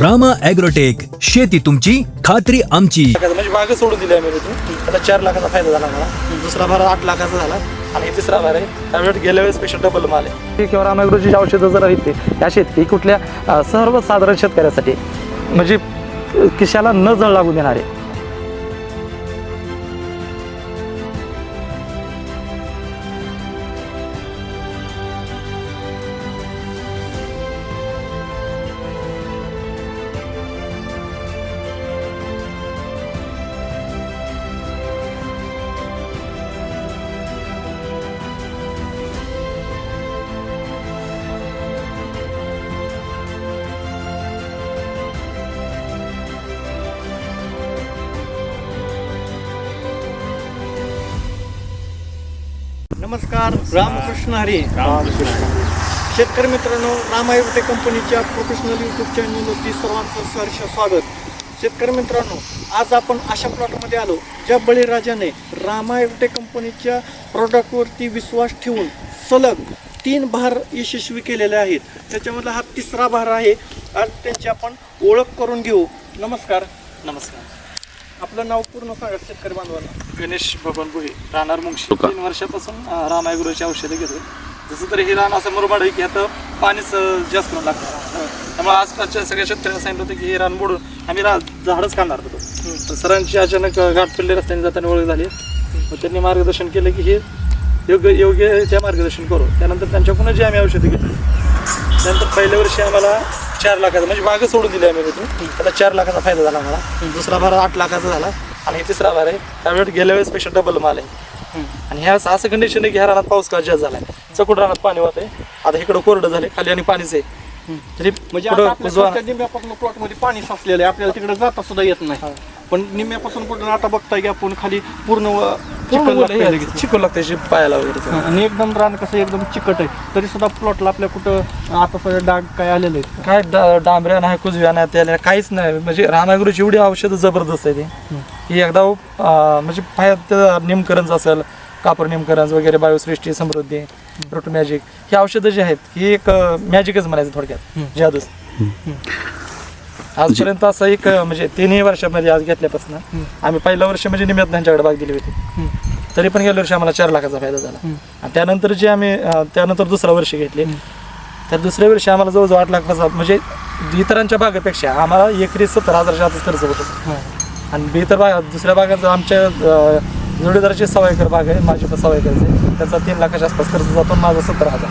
Rama agrotech शेती तुमची खात्री आमची. लाखाचा म्हणजे बाग सोडून दिली आम्ही तिथून. आता चार लाखाचा फायदा झाला मला. दुसरा भार आठ लाखाचा झाला. आणि तिसरा भार आहे. त्यामुळे गेल्या वेळेस पेक्षा डबल माल आहे. किंवा रामायग्रोची औषधं जर आहेत ते या शेतकरी कुठल्या अं, सर्वसाधारण शेतकऱ्यासाठी म्हणजे अं, खिशाला न जळ लागू देणारे नमस्कार रामकृष्ण हरी. शेतकरी मित्रांनो रामायुटे कंपनीच्या प्रोफेशनल यूट्यूब चॅनलवरती सर्वांचं सहर्ष स्वागत. शेतकरी मित्रांनो आज आपण अशा प्लॉटमध्ये आलो ज्या बळीराजाने रामायुटे कंपनीच्या प्रॉडक्टवरती विश्वास ठेवून सलग तीन भार यशस्वी केलेले आहेत. त्याच्यामधला हा तिसरा भार आहे आज त्यांची आपण ओळख करून घेऊ. नमस्कार. नमस्कार. आपलं नाव पूर्ण सांगा शेतकरी बांधवांना. गणेश भगवान भुई राहणार मुंगशी तीन वर्षापासून अं, रामायगुरूची औषधं घेतो जसं तरी हे रान असं मुरमाड आहे की आता पाणीच जास्त करून लागतं. त्यामुळे आसपासच्या सगळ्या शेतकऱ्यांना सांगितलं होतं की हे रान मोडून आम्ही रा झाडच काढणार होतो. तर सरांची अचानक गाठ पडले रस्त्याने जाताना ओळख झाली. मग त्यांनी मार्गदर्शन केलं की हे योग्य योग्य त्या मार्गदर्शन करू. त्यानंतर त्यांच्याकडून जी आम्ही औषधं घेतली. त्यानंतर पहिल्या वर्षी आम्हाला चार लाखाचा म्हणजे बाग सोडून दिली आम्ही आता चार लाखाचा फायदा झाला मला दुसरा भार आठ लाखाचा झाला. आणि तिसरा भार आहे. त्यामुळे गेल्या वेळेस पेक्षा डबल माल आहे. आणि ह्या असं कंडिशन आहे की ह्या रानात पाऊस का जास्त झालाय. चकुड रानात पाणी वाहत आहे आता इकडं कोरडं झाले खाली आणि पाणीच आहे. तरी म्हणजे पुढं आता आपल्या उजवा स्वतः निम्म्यापासून प्लॉटमध्ये पाणी साचलेलं आहे आपल्याला तिकडे जाता सुद्धा येत नाही. पण निम्म्यापासून पुढे आता बघताय की आपण खाली पूर्ण व- चिखल लागतंय लगेच. चिकन लागते अशी पायाला वगैरे आणि एकदम रान कसं एकदम चिकट आहे. तरी सुद्धा प्लॉटला आपल्या कुठं आता सगळं डाग काय आलेले आहेत? काय डा- डांबऱ्या नाही कुजव्या नाही त्याला काहीच नाही. म्हणजे रामागुरूची एवढी औषधं जबरदस्त आहे ती. एकदा अं, म्हणजे पायात निमकरंज असेल कापर निमकरंज वगैरे बायोसृष्टी समृद्धी रूट मॅजिक ही औषधं जी आहेत ही एक मॅजिकच म्हणायचं थोडक्यात. जादूच आजपर्यंत असं एक म्हणजे तिन्ही वर्षामध्ये आज घेतल्यापासून आम्ही पहिल्या वर्ष म्हणजे निम्यात त्यांच्याकडे बाग दिली होती. तरी पण गेल्या वर्षी आम्हाला चार लाखाचा फायदा झाला. आणि त्यानंतर जे आम्ही त्यानंतर दुसरा वर्ष घेतली. तर दुसऱ्या वर्षी आम्हाला जवळजवळ आठ लाखाचा म्हणजे इतरांच्या बागेपेक्षा आम्हाला एकरी सत्तर हजारच्या आतच खर्च होतो. आणि इतर बाग दुसऱ्या बागाचं आमच्या जोडीदाराची सव्वा एकर बाग आहे माझी पण सव्वा आहे. त्याचा तीन लाखाच्या आसपास खर्च जातो माझा सत्तर हजार.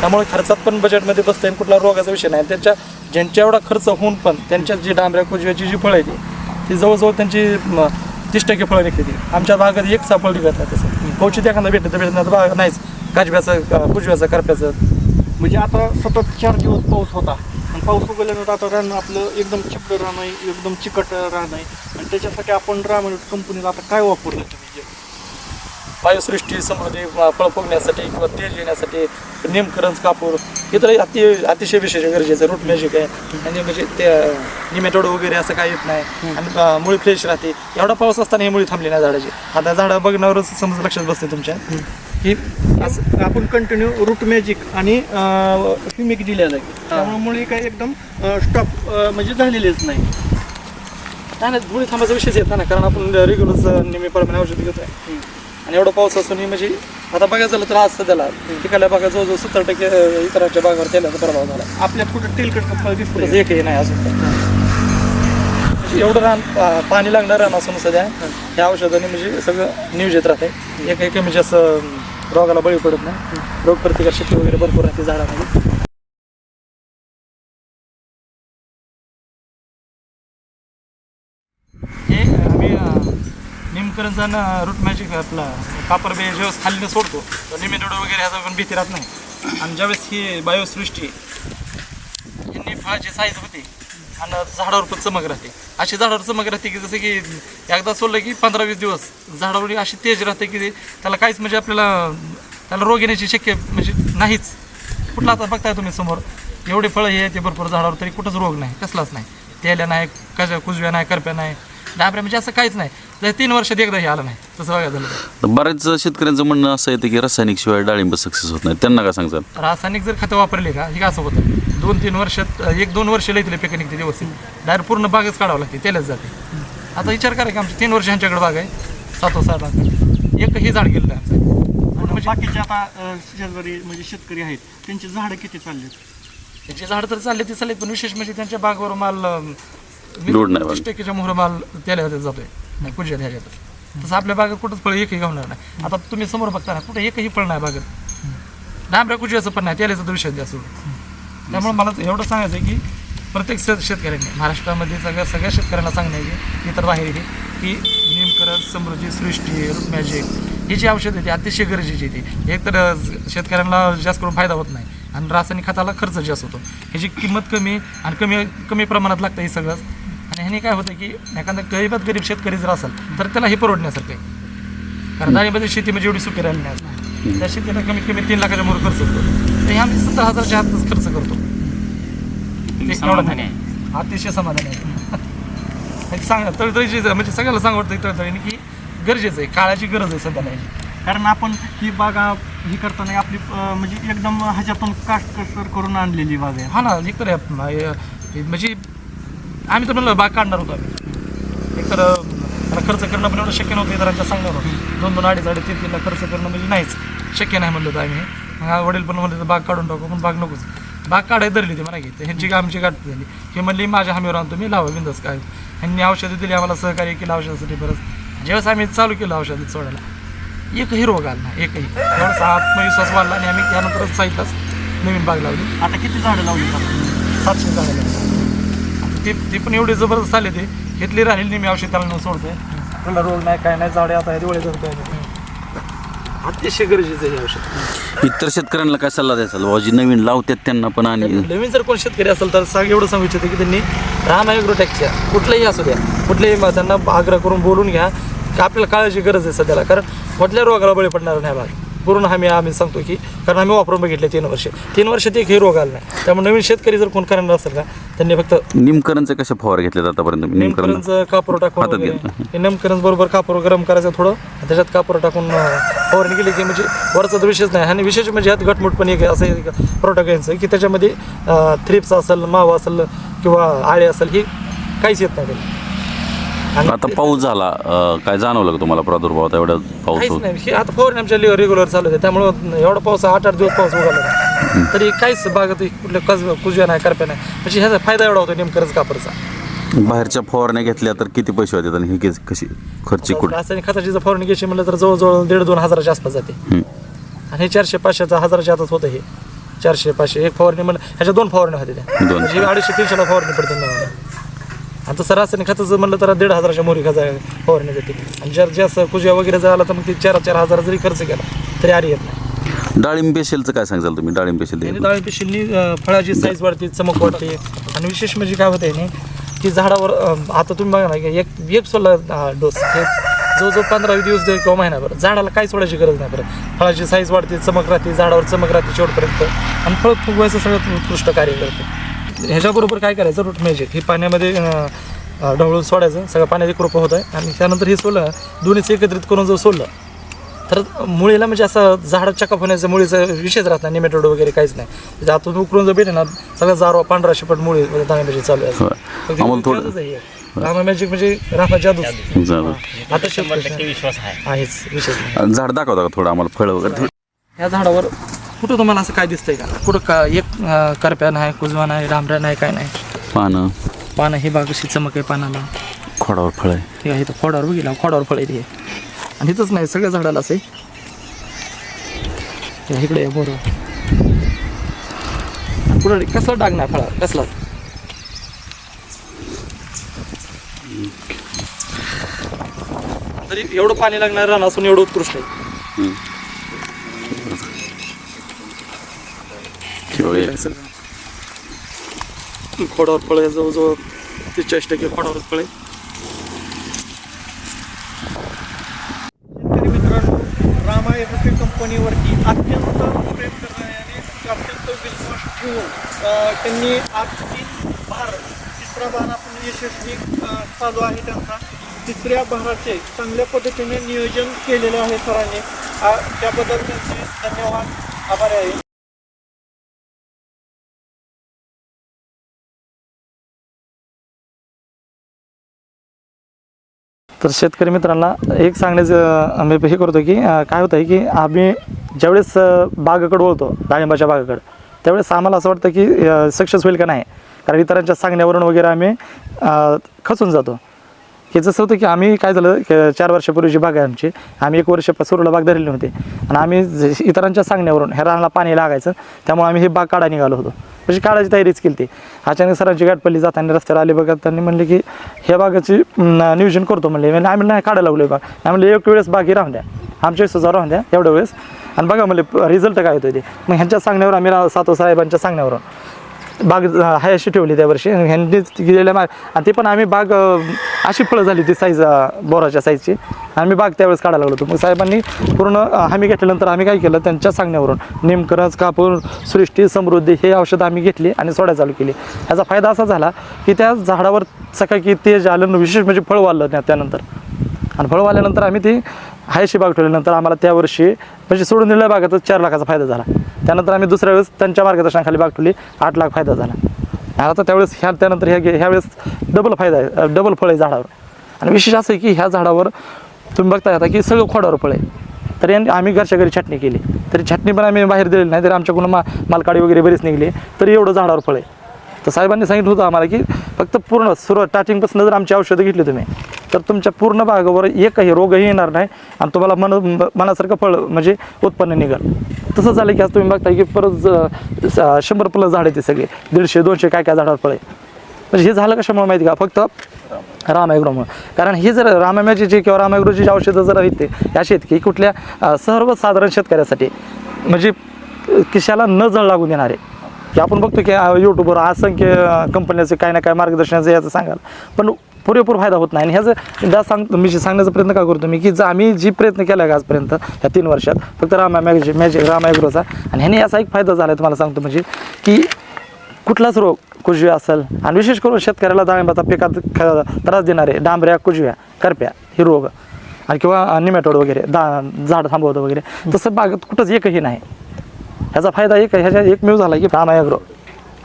त्यामुळे खर्चात पण बजेटमध्ये बसते आणि कुठला रोगाचा विषय नाही. त्यांच्या ज्यांच्या एवढा खर्च होऊन पण त्यांच्या जी डांबऱ्या कुजव्याची जी फळं आहे ती ती जवळजवळ त्यांची तीस टक्के फळं निघते ती. आमच्या भागात एक सापळ निघत नाही तसं. कवचित एखादा भेटत भेटत नाही बाग नाहीच. काजव्याचं कुजव्याचं करप्याचं. म्हणजे आता सतत चार दिवस पाऊस होता. पाऊस उगल्यानंतर आता रान आपलं एकदम चिकट राहणं आहे एकदम चिकट राहणं आहे. त्याच्यासाठी आपण राम कंपनीला आता काय वापरलं तुम्ही? वायुसृष्टी समृद्धी अं, फळ फुगण्यासाठी किंवा तेल येण्यासाठी निमकरंज कापूर इतर अति अतिशय विशेष गरजेचं रूट मॅजिक आहे. आणि म्हणजे ते निमेटोड वगैरे असं काही येत नाही. आणि मुळी फ्रेश राहते. एवढा पाऊस असताना ही मुळी थांबली नाही झाडाची. आता झाडं बघण्यावरच समज लक्षात बसते तुमच्या. की असं आपण कंटिन्यू रूट मॅजिक आणि फिमिक दिलेलं आहे. त्यामुळे मुळे काय एकदम स्टॉप म्हणजे झालेलेच नाही. नाही नाही मुळी थांबायचा विषयच येत नाही ना कारण आपण रेग्युलर नेहमी परमाने औषध घेतोय. आणि एवढा पाऊस असून म्हणजे आता बघायचं झालं तर आज सध्याला बघा जवळजवळ सत्तर टक्के इतरांच्या बागावर तेलाचा प्रभाव झाला. आपल्या कुठं पुढचं दिसतंय? एकही नाही अजून. एवढं रान पाणी लागणार रान असून सध्या ह्या औषधाने म्हणजे सगळं नियोजित राहते एक एक म्हणजे असं रोगाला बळी पडत नाही. रोग प्रतिकार शक्ती वगैरे भरपूर राहते झाडामध्ये. निमकरंज आणि रूट मॅजिक आपला कापर बे ज्यावेळेस खाली सोडतो लिमिटेड वगैरे ह्याचा पण भीती राहत नाही. आणि ज्यावेळेस ही बायोसृष्टी यांनी फळाची साईज होते आणि झाडावर पण चमक राहते. अशी झाडावर चमक राहते की जसं की एकदा सोडलं की पंधरा वीस दिवस झाडावर अशी तेज राहते की त्याला काहीच म्हणजे आपल्याला त्याला रोग येण्याची शक्य म्हणजे नाहीच. कुठला आता बघताय तुम्ही समोर? एवढे फळं हे ते भरपूर झाडावर तरी कुठंच रोग नाही कसलाच नाही. तेल्या नाही कशा कुजव्या नाही करप्या नाही. डांबऱ्या म्हणजे असं काहीच नाही. जर तीन वर्षात एकदा हे आलं नाही तसं बघायला झालं. तर. तर बऱ्याच शेतकऱ्यांचं म्हणणं असं येतं की रासायनिक शिवाय डाळिंब सक्सेस होत नाही. त्यांना काय सांगतात रासायनिक जर खतं वापरले का हे असं होतं? दोन तीन वर्षात एक दोन वर्ष लईतले पिकं निघते व्यवस्थित. डायरेक्ट पूर्ण बागच काढावं लागते त्यालाच जाते. आता विचार करा की आमचे तीन वर्ष ह्यांच्याकडे बाग आहे. सात सात लाख एकही झाड गेलं नाही आमचं. आणि बाकीचे आता अ, शेजारी म्हणजे शेतकरी आहेत त्यांची झाडं किती चालली त्याचे झाड तर चालले ते चालले पण विशेष म्हणजे त्यांच्या बागवर माल अं, लोड नाही तीस टक्केच्या मोहर माल त्याला ह्याच्यात जातोय. नाही कुठच्या ह्याच्यात तसं आपल्या बागेत कुठंच फळ एकही घालणार नाही. आता तुम्ही समोर बघता ना कुठे एकही फळ नाही बागेत. डांबऱ्या कुजव्याचं पण नाही त्याला तर विषय द्या सोडून त्यामुळे मला एवढं सांगायचं आहे की प्रत्येक शेत शेतकऱ्यांनी महाराष्ट्रामध्ये सगळ्या सगळ्या शेतकऱ्यांना सांगणं आहे की इतर बाहेर हे की निमकरण समृद्धी सृष्टी रूट मॅजिक ही जी औषधं ती अतिशय गरजेची आहे ती. एक तर शेतकऱ्यांना जास्त करून फायदा होत नाही आणि रासायनिक खताला खर्च जास्त होतो. ह्याची किंमत कमी आणि कमी कमी प्रमाणात लागतं हे सगळंच आणि ह्याने काय होतं की एखादा गरीबात गरीब शेतकरी जर असेल तर त्याला हे परवडण्यासारखं आहे. कारण डाळिंबाची शेती म्हणजे एवढी सुखी राहिली नाही. त्या शेतीला कमीत कमी तीन लाखाच्या मोर खर्च होतो तर हे आम्ही सत्तर हजारच्या आतच खर्च करतो. अतिशय समाधान आहे. सांगा तळतळीची म्हणजे सगळ्याला सांग वाटतं तळतळीने की गरजेचं आहे काळाची गरज आहे सध्याला. कारण आपण ही बागा ही करताना आपली म्हणजे एकदम ह्याच्यातून काटकसर करून आणलेली बाग आहे. हा ना एक तर हे- म्हणजे आम्ही तर म्हणलं बाग काढणार होतो आम्ही. एक तर त्याला खर्च करणं पण एवढं शक्य नव्हतं इतरांच्या सांगणार होतं दोन दोन अडीच अडीच तीन तीनला खर्च करणं म्हणजे नाहीच. शक्य नाही म्हणलं होतं आम्ही. मग वडील पण म्हणले बाग काढून टाकू पण बाग नकोच. बाग काढायला धरली ती म्हणा की तर ह्यांची आमची गाठ झाली. हे म्हणली माझ्या हमीवर आणतो मी लावा बिंदस काय. ह्यांनी औषधं दिली आम्हाला सहकार्य केलं औषधासाठी बरंच ज्यावेळेस आम्ही चालू केलं औषधं सोडायला एकही रोग आला नाही एकही. थोडासा आत्मविश्वास वाढला आणि आम्ही त्यानंतरच साईटलाच नवीन बाग लावली. आता किती झाडं लावली? सातशे झाडं आता ते ते पण एवढे जबरदस्त आले ते. घेतली राहिली मी औषध त्याला न सोडतोय. त्याला रोग नाही काय नाही झाडे आता दिवाळी जगतोय अतिशय गरजेचं आहे हे औषध. इतर शेतकऱ्यांना काय सल्ला द्यायचा? बाबा जी नवीन लावतात त्यांना पण आणि नवीन जर कोण शेतकरी असेल तर सांग एवढं सांगू इच्छितो की त्यांनी राम ॲग्रोटेकच्या कुठल्याही असू द्या. कुठल्याही त्यांना आग्रह करून बोलून घ्या. की आपल्याला काळाची गरज आहे सध्याला कारण कुठल्या रोगाला बळी पडणार नाही भाग पूर्ण आम्ही आम्ही सांगतो की कारण आम्ही वापरून बघितले तीन वर्ष तीन वर्षात एकही रोग आला नाही त्यामुळे नवीन शेतकरी जर कोण करणार असेल का त्यांनी फक्त निमकरणचे कशा फवार घेतले आतापर्यंत निमकरण नेमकरणचं कापूर टाकून हातात वगैरे. घेतलं. नेमकरण बरोबर कापूर गरम करायचं थोडं आणि त्याच्यात कापूर टाकून अं, फवारणी केली की म्हणजे वरचा तर विशेष नाही आणि विशेष म्हणजे ह्यात घटमुट पण एक असं एक प्रोडक्ट घ्यायचं की त्याच्यामध्ये थ्रिप्स असेल मावा असेल किंवा आळे असेल ही काहीच येत नाही त्याला. आता पाऊस झाला अं, काय जाणवलं का तुम्हाला प्रादुर्भावात एवढा पाऊस काहीच होत? नाही हे आता फवारणी आमच्या रेग्युलर चालू आहे त्यामुळं एवढा पाऊस आठ आठ दिवस पाऊस उघडला तरी काहीच बागत कुठल्या कज कुजव्या नाही करप्या नाही. म्हणजे ह्याचा फायदा एवढा होतो नेमकरच कापडचा बाहेरच्या फवारण्या घेतल्या तर किती पैसे होतात आणि ही कशी खर्चिक कुठे? रासायनिक खताची जर फवारणी घ्यायची म्हणलं तर जवळजवळ दीड दोन हजाराच्या आसपास जाते. आणि हे चारशे पाचशेचा हजाराच्या आतच होतं हे. चारशे पाचशे एक फवारणी म्हणलं ह्याच्या दोन फवारण्या होत्या त्या. दोन. म्हणजे अडीचशे तीनशेला फवारणी पडते नव्याने. आणि तसं रासायनिक खताचं म्हणलं तर दीड हजाराच्या मोरी खता फवारणी जाते. आणि जर जास्त कुजव्या वगैरे जर आला तर मग ते चार चार हजार जरी खर्च केला तरी आरी येत नाही. डाळिंब पेशलचं काय सांगाल तुम्ही? डाळिंब पेशल याने डाळी पिशवीनी फळाची साईज वाढते चमक वाढते आणि विशेष म्हणजे काय होतं याने की झाडावर अं, आता तुम्ही बघा ना की एक एक सोडला डोस हे जो जो पंधरा वीस दिवस देईल किंवा महिनाभर. झाडाला काही सोडायची गरज नाही परत. फळाची साईज वाढते चमक राहते झाडावर चमक राहते शेवटपर्यंत. आणि फळ फुगवायचं सगळ्यात उत्कृष्ट कार्य करते. ह्याच्याबरोबर काय करायचं? रूट मॅजिक हे पाण्यामध्ये ढवळून सोडायचं. सगळं पाण्यात एक रुपं होत आहे. आणि त्यानंतर हे सोडलं दोन्हीच एकत्रित करून जर सोडलं तर मुळीला म्हणजे असं झाड चकाप होण्याचं मुळीचा विषयच राहत नाही. निमेटोड वगैरे काहीच नाही. त्याच्या आतून उकरून जर भेटे ना सगळं जारवा पांढरा शिपट मुळी दाण्यामध्ये चालू आहे. आहे हे. रामा मॅजिक म्हणजे रामा जादू. झालं. आता शंभर विश्वास आहेच. विशेष झाड दाखवता का थोडं आम्हाला फळं वगैरे? या झाडावर कुठं तुम्हाला असं काय दिसतंय का? कुठं का एक अं, करप्या नाही कुजवा नाही रामऱ्या नाही काय नाही? पानं. पानं ही बाग अशी चमक आहे पानाला. खोडावर फळ आहे. हे आहे इथं खोडावर बघितला खोडावर फळ आहे आणि इथंच नाही सगळ्या झाडाला असं इकडे आहे बरोबर पुढे कसला डाग नाही फळा? कसला? तरी एवढं पाणी लागणार रान असून एवढं उत्कृष्ट आहे. हे- खोडावर फळ आहे जवळजवळ तीस टक्के खोडावरच फळ आहे रामा एग्रोटेक कंपनीवरती अत्यंत प्रेम करणारे आणि अत्यंत विश्वास ठेवून त्यांनी आज तीन भार तिसरा भार आपण यशस्वी चालू आहे त्यांचा. तिसऱ्या भाराचे चांगल्या पद्धतीने नियोजन केलेले आहे सरांनी. त्याबद्दल त्यांचे धन्यवाद आभारी आहे. तर शेतकरी मित्रांना एक सांगण्याचं आम्ही हे करतो की काय होतं आहे की आम्ही ज्यावेळेस बागाकडं वळतो डाळिंबाच्या बागाकडं त्यावेळेस आम्हाला असं वाटतं की सक्सेस होईल का नाही? कारण इतरांच्या सांगण्यावरून वगैरे आम्ही खचून जातो. की जसं होतं की आम्ही काय झालं की चार वर्षापूर्वीची बाग आहे आमची आम्ही एक वर्ष सुरूला बाग धरली होती आणि आम्ही ज- इतरांच्या सांगण्यावरून ह्या रानाला पाणी लागायचं त्यामुळे आम्ही ही बाग काढा निघालो होतो. म्हणजे काढायची तयारीच केली ती. अचानक सरांची गाठ पडली जाताना रस्त्यावर आले बघा त्यांनी म्हणले की ह्या बागाची नियोजन करतो म्हणले. म्हणजे आम्ही नाही काढायला लागलो बाग. आम्ही म्हणले एक वेळेस बागी राहून द्या. आमच्या सुद्धा राहून द्या एवढ्या वेळेस. आणि बघा म्हणले रिझल्ट काय होतो ते? मग ह्यांच्या सांगण्यावर आम्ही रा- सातो साहेबांच्या सांगण्यावरून. बाग हाय अशी ठेवली त्या वर्षी. ह्यांनी गेलेल्या माग आणि ते पण आम्ही बाग अशी फळं झाली ती साईज बोराच्या साईजची आम्ही बाग त्यावेळेस काढायला लागलो होतो. मग साहेबांनी पूर्ण हमी घेतल्यानंतर आम्ही काय केलं त्यांच्या सांगण्यावरून नेमकरच कापूर सृष्टी समृद्धी हे औषधं आम्ही घेतली आणि सोडायला चालू केली. याचा फायदा असा झाला की त्या झाडावर सकाळी की तेज आलं विशेष म्हणजे फळ वाढलं त्यानंतर. आणि फळ वाल्यानंतर आम्ही ती हायशी बाग ठेवल्यानंतर आम्हाला त्या वर्षी म्हणजे सोडून दिलेल्या बागातच चार लाखाचा फायदा झाला. त्यानंतर आम्ही दुसऱ्या वेळेस त्यांच्या मार्गदर्शनाखाली बाग ठेवली आठ लाख फायदा झाला. आता त्यावेळेस ह्या त्यानंतर ह्या ह्यावेळेस डबल फायदा आहे डबल फळ आहे झाडावर. आणि विशेष असं आहे की ह्या झाडावर तुम्ही बघता आता की सगळं खोडावर फळ आहे. तरी यांनी- आम्ही घरच्या घरी छाटणी केली. तरी छाटणी पण आम्ही बाहेर दिलेली नाही तरी आमच्याकडून मा मालकाडी वगैरे बरीच निघली. तरी एवढं झाडावर फळ आहे. तर साहेबांनी सांगितलं होतं आम्हाला की फक्त पूर्ण सुरुवात स्टार्टिंगपासून जर आमची औषधं घेतली तुम्ही तर तुमच्या पूर्ण भागावर एकही रोगही येणार नाही आणि तुम्हाला मन मनासारखं फळ म्हणजे उत्पन्न निघाल. तसं झालं की आज तुम्ही बघताय की परत शंभर प्लस झाडे ते सगळे. दीडशे दोनशे काय काय झाडावर फळ आहे म्हणजे हे झालं कशामुळे माहिती का? फक्त रामायग्रोमुळे. कारण हे जर रामायमाची जी किंवा रामायग्रोची जी औषधं जर आहेत ते या अशी आहेत की कुठल्या सर्वसाधारण शेतकऱ्यासाठी म्हणजे किशाला न जळ लागू देणारे. की आपण बघतो की यूट्यूबवर असंख्य कंपन्याचे काय ना काय मार्गदर्शनाचं याचं सांगाल पण पुरेपूर फायदा होत नाही. आणि ह्याचं दा सांग मी सांगण्याचा प्रयत्न का करतो मी की जर आम्ही जी प्रयत्न केला आहे आजपर्यंत या तीन वर्षात फक्त रामा मॅगजी मॅजिक रामायग्रोचा आणि ह्याने याचा एक फायदा झाला आहे तुम्हाला सांगतो म्हणजे की कुठलाच रोग कुजव्या असेल आणि विशेष करून शेतकऱ्याला डाळिंबाचा पिकात त्रास देणारे डांबऱ्या कुजव्या करप्या हे रोग आणि किंवा निमॅटोड वगैरे दा झाड थांबवतं वगैरे तसं बागत कुठंच एकही नाही. ह्याचा फायदा एक आहे, ह्याच्या एकमेव झाला की रामायग्रो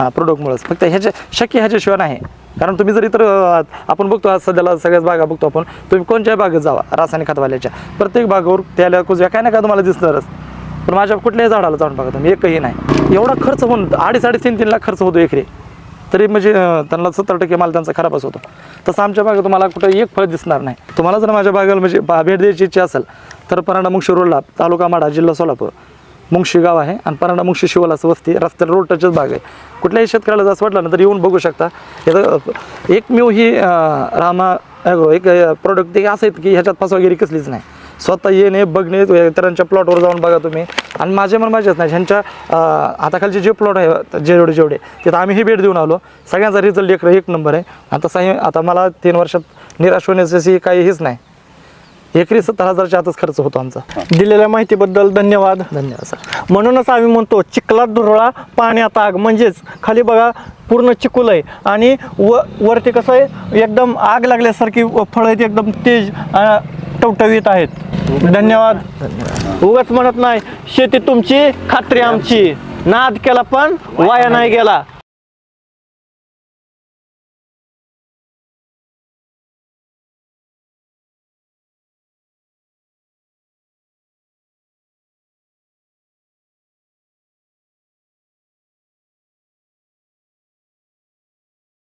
हां प्रोडक्टमुळेच फक्त ह्याच्या शक्य ह्याच्याशिवाय नाही. कारण तुम्ही जर इतर आपण बघतो आज सध्याला सगळ्याच बागा बघतो आपण तुम्ही कोणत्याही बागेत जावा रासायनिक खतवाल्याच्या. प्रत्येक बागावर त्याला कुजव्या काय ना काय तुम्हाला दिसणारच. पण माझ्या कुठल्याही झाडाला जाऊन बघा तुम्ही एकही नाही. एवढा खर्च होऊन अडीच अडीच तीन तीन लाख खर्च होतो एकरी. तरी म्हणजे त्यांना सत्तर टक्के माल त्यांचा खराबच होतो. तसं आमच्या बागेत तुम्हाला कुठं एक फळ दिसणार नाही. तुम्हाला जर माझ्या बागेला म्हणजे भेट द्यायची इच्छा असेल तर परांडा मुंगशी रोडला तालुका माडा जिल्हा सोलापूर. मुंगशी गाव आहे आणि परांडा मुंगशी शिवलास वस्ती रस्त्याला रोड टचच भाग आहे. कुठल्याही शेतकऱ्याला जर असं वाटलं ना तर येऊन बघू शकता. याचं एकमेव ही रामा ॲग्रो एक प्रोडक्ट ते असं आहेत की ह्याच्यात फसवागिरी कसलीच नाही. स्वतः येणे बघणे इतरांच्या प्लॉटवर जाऊन बघा तुम्ही. आणि माझे मन माझेच नाही ह्यांच्या हाताखालचे जे प्लॉट आहे जेवढे जेवढे तिथं आम्हीही भेट देऊन आलो. सगळ्यांचा रिझल्ट एक एक नंबर आहे. आता साई आता मला तीन वर्षात निराश होण्याची काही हेच नाही. एकरी सत्तर हजारच्या आतच खर्च होतो आमचा. दिलेल्या माहितीबद्दल धन्यवाद. धन्यवाद सर. म्हणूनच आम्ही म्हणतो चिखलात धुरळा पाण्यात आग. म्हणजेच खाली बघा पूर्ण चिखल आहे. आणि व वरती कसं आहे एकदम आग लागल्यासारखी फळं आहेत एकदम तेज टवटवीत आहेत. धन्यवाद. उगाच म्हणत नाही शेती तुमची खात्री आमची. नाद केला पण वाया नाही गेला.